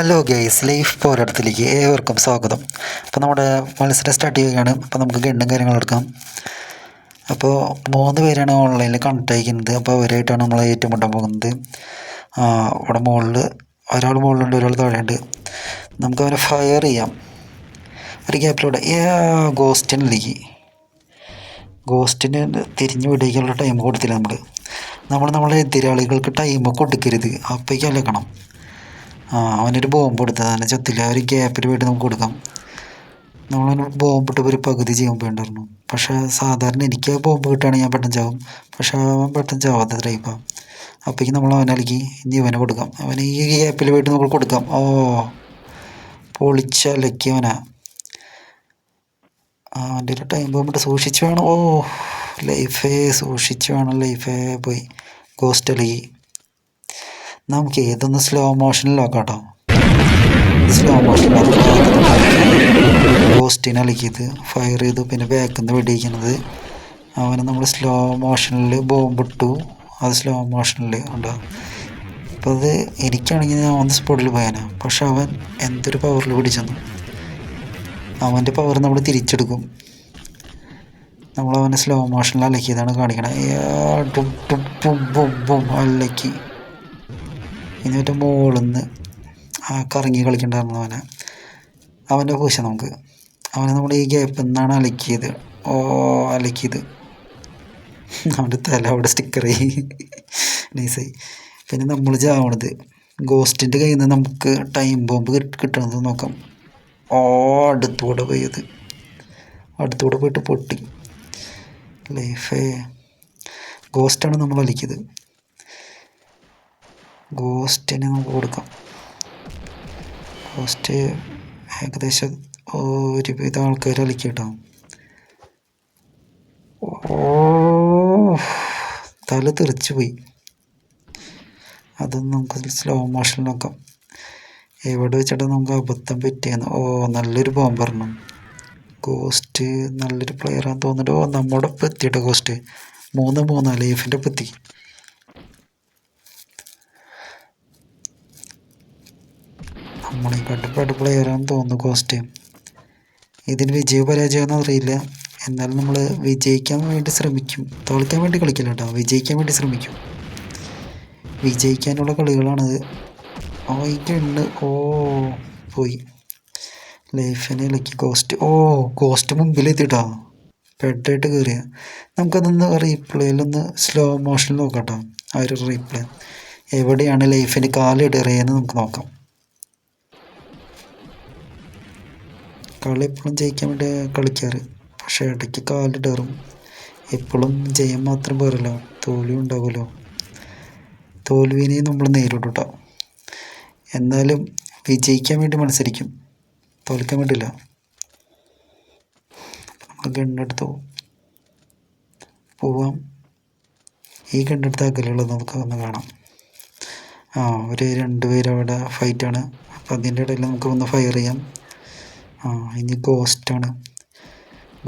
Hello guys life പോരാട്ടത്തിലേക്ക് ഏവർക്കും സ്വാഗതം. അപ്പോൾ നമ്മുടെ മത്സരം സ്റ്റാർട്ട് ചെയ്യുകയാണ് അപ്പോൾ നമുക്ക് ഗണ്ണും കാര്യങ്ങളും എടുക്കാം. അപ്പോൾ മൂന്ന് പേരാണ് ഓൺലൈനിൽ കണക്ട് അയക്കുന്നത് അപ്പോൾ അവരായിട്ടാണ് നമ്മൾ ഏറ്റുമുട്ടാൻ പോകുന്നത്. ഇവിടെ മുകളിൽ ഒരാൾ മുകളിലുണ്ട് ഒരാൾ താഴെയുണ്ട്. നമുക്ക് അവനെ ഫയർ ചെയ്യാം. ഒരു ഗ്യാപ്പിലൂടെ ഏ ഗോസ്റ്റിനിലേക്ക് ഗോസ്റ്റിന് തിരിഞ്ഞു വിടേക്കുള്ള ടൈം കൊടുത്തില്ല നമ്മൾ നമ്മൾ നമ്മളെ എതിരാളികൾക്ക് ടൈം കൊടുക്കരുത്. അപ്പോഴേക്കും അലക്കണം. ആ അവനൊരു ബോംബ് കൊടുത്തതാണ് ചത്തില്ല. ഒരു ഗ്യാപ്പിൽ പോയിട്ട് നമുക്ക് കൊടുക്കാം. നമ്മളവന് ബോംബ് ഇട്ട് ഒരു പകുതി ചെയ്യാൻ പോയിണ്ടായിരുന്നു പക്ഷേ സാധാരണ എനിക്ക് ആ ബോംബ് കിട്ടുകയാണെങ്കിൽ ഞാൻ പെട്ടെന്ന് ചാവും. പക്ഷേ അവൻ പെട്ടെന്ന് ചാവാത്ത ടൈപ്പാണ് അപ്പോഴേക്കും നമ്മൾ അവനെ നൽകി ഇനി ഇവനെ കൊടുക്കാം. അവന് ഈ ഗ്യാപ്പിൽ പോയിട്ട് നമുക്ക് കൊടുക്കാം. ഓ പൊളിച്ച ലക്കിയവനാ ആ അവന്റെ ഒരു ടൈം ബോംബിട്ട് സൂക്ഷിച്ച് വേണം. ഓ ലൈഫേ സൂക്ഷിച്ച് വേണം. ലൈഫേ പോയി. ഗോസ്റ്റലി നമുക്ക് ഏതൊന്ന് സ്ലോ മോഷനിലാക്കാം കേട്ടോ സ്ലോ മോഷനിൽ പോസ്റ്റിനെ അളിക്കിയത് ഫയർ ചെയ്തു പിന്നെ ബാക്കിൽ നിന്ന് വെടിയിക്കുന്നത്. അവനെ നമ്മൾ സ്ലോ മോഷനിൽ ബോംബിട്ടു അത് സ്ലോ മോഷനിൽ ഉണ്ടാകും അപ്പോൾ അത് എനിക്കാണെങ്കിൽ ഞാൻ ഓൺ സ്പോട്ടിൽ പോയാനാ. പക്ഷെ അവൻ എന്തൊരു പവറിൽ പിടിച്ചെന്നു. അവന്റെ പവർ നമ്മൾ തിരിച്ചെടുക്കും. നമ്മൾ അവനെ സ്ലോ മോഷനിൽ അലക്കിയതാണ് കാണിക്കണത് അലക്കി. മറ്റേ മുകളിൽ ആ കറങ്ങി കളിക്കണ്ടായിരുന്നു അവനെ. അവന്റെ പൂശ നമുക്ക്. അവനെ നമ്മുടെ ഈ ഗ്യാപ്പിൽ നിന്നാണ് അലക്കിയത്. ഓ അലക്കിയത്. അവന്റെ തല അവിടെ സ്റ്റിക്കർ നൈസായി പിന്നെ നമ്മൾ ചാവണത്. ഗോസ്റ്റിന്റെ കയ്യിൽ നിന്ന് നമുക്ക് ടൈം ബോംബ് കിട്ടണത് നോക്കാം. ഓ അടുത്തൂടെ പോയത്. അടുത്തൂടെ പോയിട്ട് പൊട്ടി. ലൈഫേ ഗോസ്റ്റാണ് നമ്മൾ അലിക്കിയത്. ഗോസ്റ്റിന് നമുക്ക് കൊടുക്കാം. ഗോസ്റ്റ് ഏകദേശം ഒരുവിധ ആൾക്കാർ കളിക്കും കേട്ടോ. തല തെറിച്ചു പോയി. അതൊന്നും നമുക്ക് സ്ലോ മോഷൻ നോക്കാം. എവിടെ വെച്ചിട്ട് നമുക്ക് അബദ്ധം പറ്റിയെന്ന്? ഓ നല്ലൊരു ബോംബറിന് ഗോസ്റ്റ് നല്ലൊരു പ്ലെയറാന്ന് തോന്നിട്ട് ഓ നമ്മുടെ ഒപ്പം എത്തിയിട്ട് ഗോസ്റ്റ്? മൂന്ന് മൂന്ന് ലൈഫിന്റെ ഒപ്പം എത്തി. നമ്മളെക്കാട്ട് പെട്ട പ്ലെയറാന്ന് തോന്നുന്നു കോസ്റ്റ്യൂം ഇതിന് വിജയ പരാജയമൊന്നും അറിയില്ല. എന്നാലും നമ്മൾ വിജയിക്കാൻ വേണ്ടി ശ്രമിക്കും. തോൽക്കാൻ വേണ്ടി കളിക്കില്ല കേട്ടോ. വിജയിക്കാൻ വേണ്ടി ശ്രമിക്കും. വിജയിക്കാനുള്ള കളികളാണത് ഓ ഗണ്ണ്. ഓ പോയി. ലൈഫിനെ ഇളക്കി. കോസ്റ്റ് ഓ കോസ്റ്റ് മുമ്പിൽ എത്തിട്ടാ പെട്ടായിട്ട് കയറിയ നമുക്കതൊന്ന് റീപ്ലേയിലൊന്ന് സ്ലോ മോഷനിൽ നോക്കാം കേട്ടോ. ആ ഒരു റീപ്ലേ എവിടെയാണ് ലൈഫിന് കാലിടറിയെന്ന് നമുക്ക് നോക്കാം. കളി എപ്പോഴും ജയിക്കാൻ വേണ്ടി കളിക്കാറ്. പക്ഷേ ഇടയ്ക്ക് കാലിടറും എപ്പോഴും ജയം മാത്രം പോരല്ലോ തോൽവി ഉണ്ടാവുമല്ലോ തോൽവിനെ നമ്മൾ നേരിടും കേട്ടോ എന്നാലും വിജയിക്കാൻ വേണ്ടി മത്സരിക്കും. തോൽക്കാൻ വേണ്ടിയില്ല. നമ്മൾ ഗണ്ണെടുത്ത് പോവാം. ഈ കണ്ടെടുത്ത അകലുള്ളത് നമുക്ക് ഒന്ന് കാണാം. ആ ഒരു രണ്ട് പേരവിടെ ഫൈറ്റാണ് അപ്പം അതിന്റെ ഇടയിൽ നമുക്ക് ഒന്ന് ഫയർ ചെയ്യാം. ആ ഇനി ഗോസ്റ്റാണ്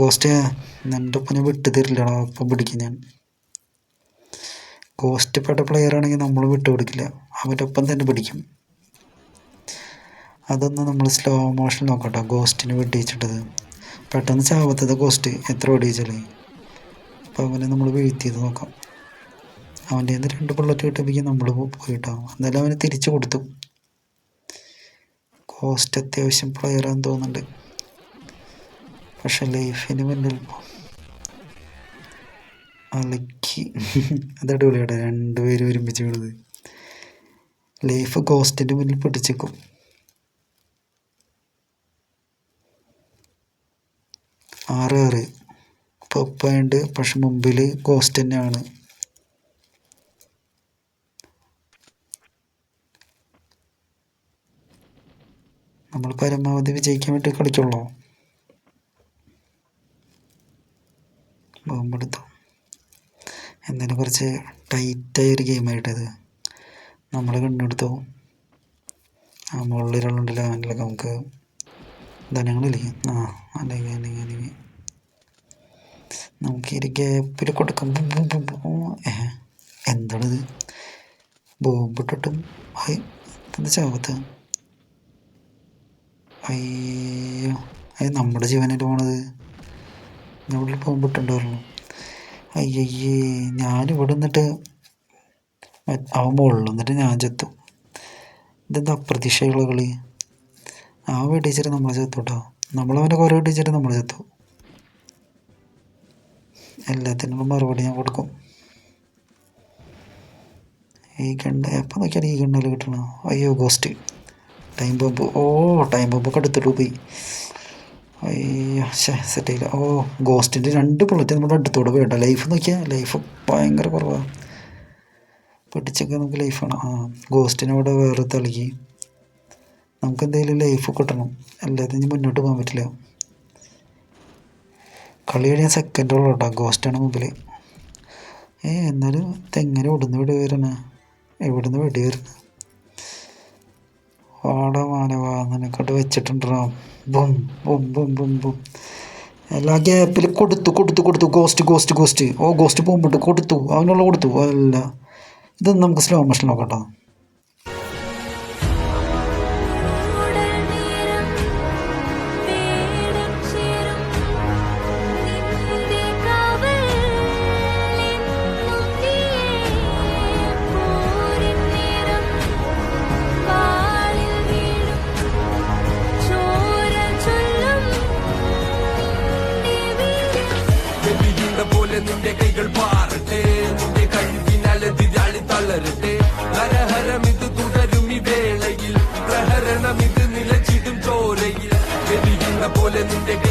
ഗോസ്റ്റ് നിന്റെ ഒപ്പം ഞാൻ വിട്ടു തരില്ലടാ ഒപ്പം പിടിക്കും ഞാൻ. ഗോസ്റ്റ് പെട്ട പ്ലെയർ ആണെങ്കിൽ നമ്മൾ വിട്ടു കൊടുക്കില്ല. അവന്റെ ഒപ്പം തന്നെ പിടിക്കും. അതൊന്ന് നമ്മൾ സ്ലോ മോഷൻ നോക്കട്ടോ ഗോസ്റ്റിന് വെടിയിച്ചിട്ടത് പെട്ടെന്ന് ചാവത്തത് ഗോസ്റ്റ് എത്ര വെടിയിച്ചാലേ അപ്പോൾ അവനെ നമ്മൾ വീഴ്ത്തിയത് നോക്കാം. അവന്റെ രണ്ട് ബുള്ളറ്റ് കിട്ടുമ്പോൾ നമ്മൾ പോയിട്ടോ. എന്നാലും അവന് തിരിച്ചു കൊടുത്തു. കോസ്റ്റ് അത്യാവശ്യം പ്ലെയറാന്ന് തോന്നുന്നുണ്ട്. പക്ഷെ ലൈഫിന് മുന്നിൽ അലക്കി. അത് അടിപൊളിയാണ് രണ്ടുപേരും ഒരുമിച്ച് വീണത്. ലൈഫ് ഗോസ്റ്റിന്റെ മുന്നിൽ പിടിച്ചേക്കും ആറ് ആറ്. പപ്പായുണ്ട് പക്ഷെ മുമ്പിൽ കോസ്റ്റ് തന്നെയാണ്. നമ്മൾ പരമാവധി വിജയിക്കാൻ വേണ്ടി കളിക്കുള്ളൂ. ബോംബെടുത്തു എന്നാലും കുറച്ച് ടൈറ്റായ ഒരു ഗെയിമായിട്ടത് നമ്മൾ കണ്ടെടുത്തു. ആ മുകളിൽ ഒരാളുണ്ടല്ലോ നമുക്ക് ധനങ്ങളില്ലേ? ആ അല്ലെങ്കിൽ അല്ലെങ്കിൽ അല്ലെങ്കിൽ നമുക്ക് ഈ ഗ്യാപ്പിൽ കൊടുക്കുമ്പോൾ എന്താണിത്? ബോംബിട്ടിട്ടും ചാവത്ത്? അയ്യോ അത് നമ്മുടെ ജീവനായിട്ട് പോണത്? നമ്മുടെ പോകുമ്പോട്ടുണ്ടായിരുന്നു. അയ്യയ്യേ ഞാനിവിടെ നിന്നിട്ട് അവൻ മുകളിൽ എന്നിട്ട് ഞാൻ ചെത്തും. ഇതെന്താ അപ്രതീക്ഷയുള്ള കളി? ആ വെടിച്ചിട്ട് നമ്മളെ ചെത്തു കേട്ടോ. നമ്മളവനെ കുറേ വെടിച്ചിട്ട് നമ്മളെ ചെത്തു. എല്ലാത്തിനുള്ള മറുപടി ഞാൻ കൊടുക്കും. ഈ ഗണ്ണ് എപ്പോൾ നോക്കിയാൽ ഈ കണ്ണല്ലേ കിട്ടണം. അയ്യോ ഗോസ്റ്റ് ടൈം ബോംബ് ഓ ടൈം ബോംബൊക്കെ എടുത്തിട്ട് പോയി. അയ്യോ ശേ സെറ്റായില്ല ഓ ഗോസ്റ്റിന്റെ രണ്ട് ബുള്ളറ്റ് നമ്മുടെ അടുത്തൂടെ പോയിട്ടോ. ലൈഫ് നോക്കിയാൽ ലൈഫ് ഭയങ്കര കുറവാണ് പഠിച്ചൊക്കെ നമുക്ക് ലൈഫാണ് ആ ഗോസ്റ്റിനെ അവിടെ വേറെ തളിക്ക് നമുക്ക് എന്തെങ്കിലും ലൈഫ് കിട്ടണം. അല്ലാതെ ഇനി മുന്നോട്ട് പോകാൻ പറ്റില്ല. കളി കഴിയാൻ സെക്കൻഡുള്ളൂ കേട്ടോ. ഗോസ്റ്റാണ് മുമ്പിൽ ഏ എന്നാലും തെങ്ങനെ ഇവിടുന്ന് വെടി വരുന്ന എവിടുന്ന് വെടി വരുന്നത് വാടാ മാനവാ നിനക്കോട്ട് വെച്ചിട്ടുണ്ടോ boom boom boom boom boom. എല്ലാ ഗ്യാപ്പിൽ കൊടുത്തു കൊടുത്തു കൊടുത്തു. ഗോസ്റ്റ് ഗോസ്റ്റ് ഗോസ്റ്റ് ഓ ഗോസ്റ്റ് പോകുമ്പോട്ട് കൊടുത്തു. അവനുള്ള കൊടുത്തു. അല്ല ഇതൊന്നും നമുക്ക് സ്ലോ മോഷൻ നോക്കട്ടോ elinde